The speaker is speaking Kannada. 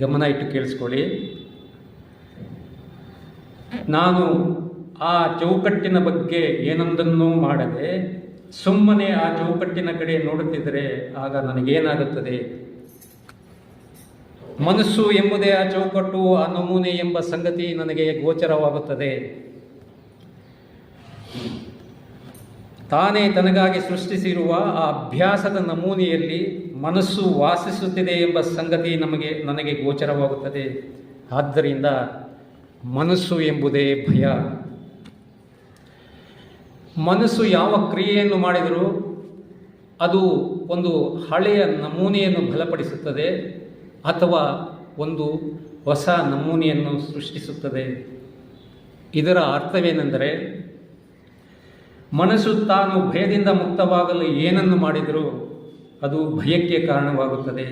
ಗಮನ ಇಟ್ಟು ಕೇಳಿಸ್ಕೊಳ್ಳಿ. ನಾನು ಆ ಚೌಕಟ್ಟಿನ ಬಗ್ಗೆ ಏನೊಂದನ್ನು ಮಾಡದೆ ಸುಮ್ಮನೆ ಆ ಚೌಕಟ್ಟಿನ ಕಡೆ ನೋಡುತ್ತಿದ್ದರೆ ಆಗ ನನಗೇನಾಗುತ್ತದೆ? ಮನಸ್ಸು ಎಂಬುದೇ ಆ ಚೌಕಟ್ಟು, ಆ ನಮೂನೆ ಎಂಬ ಸಂಗತಿ ನನಗೆ ಗೋಚರವಾಗುತ್ತದೆ. ತಾನೇ ತನಗಾಗಿ ಸೃಷ್ಟಿಸಿರುವ ಆ ಅಭ್ಯಾಸದ ನಮೂನೆಯಲ್ಲಿ ಮನಸ್ಸು ವಾಸಿಸುತ್ತಿದೆ ಎಂಬ ಸಂಗತಿ ನಮಗೆ, ನನಗೆ ಗೋಚರವಾಗುತ್ತದೆ. ಆದ್ದರಿಂದ ಮನಸ್ಸು ಎಂಬುದೇ ಭಯ. ಮನಸ್ಸು ಯಾವ ಕ್ರಿಯೆಯನ್ನು ಮಾಡಿದರೂ ಅದು ಒಂದು ಹಳೆಯ ನಮೂನೆಯನ್ನು ಬಲಪಡಿಸುತ್ತದೆ ಅಥವಾ ಒಂದು ಹೊಸ ನಮೂನೆಯನ್ನು ಸೃಷ್ಟಿಸುತ್ತದೆ. ಇದರ ಅರ್ಥವೇನೆಂದರೆ ಮನಸ್ಸು ತಾನು ಭಯದಿಂದ ಮುಕ್ತವಾಗಲು ಏನನ್ನು ಮಾಡಿದರೂ ಅದು ಭಯಕ್ಕೆ ಕಾರಣವಾಗುತ್ತದೆ.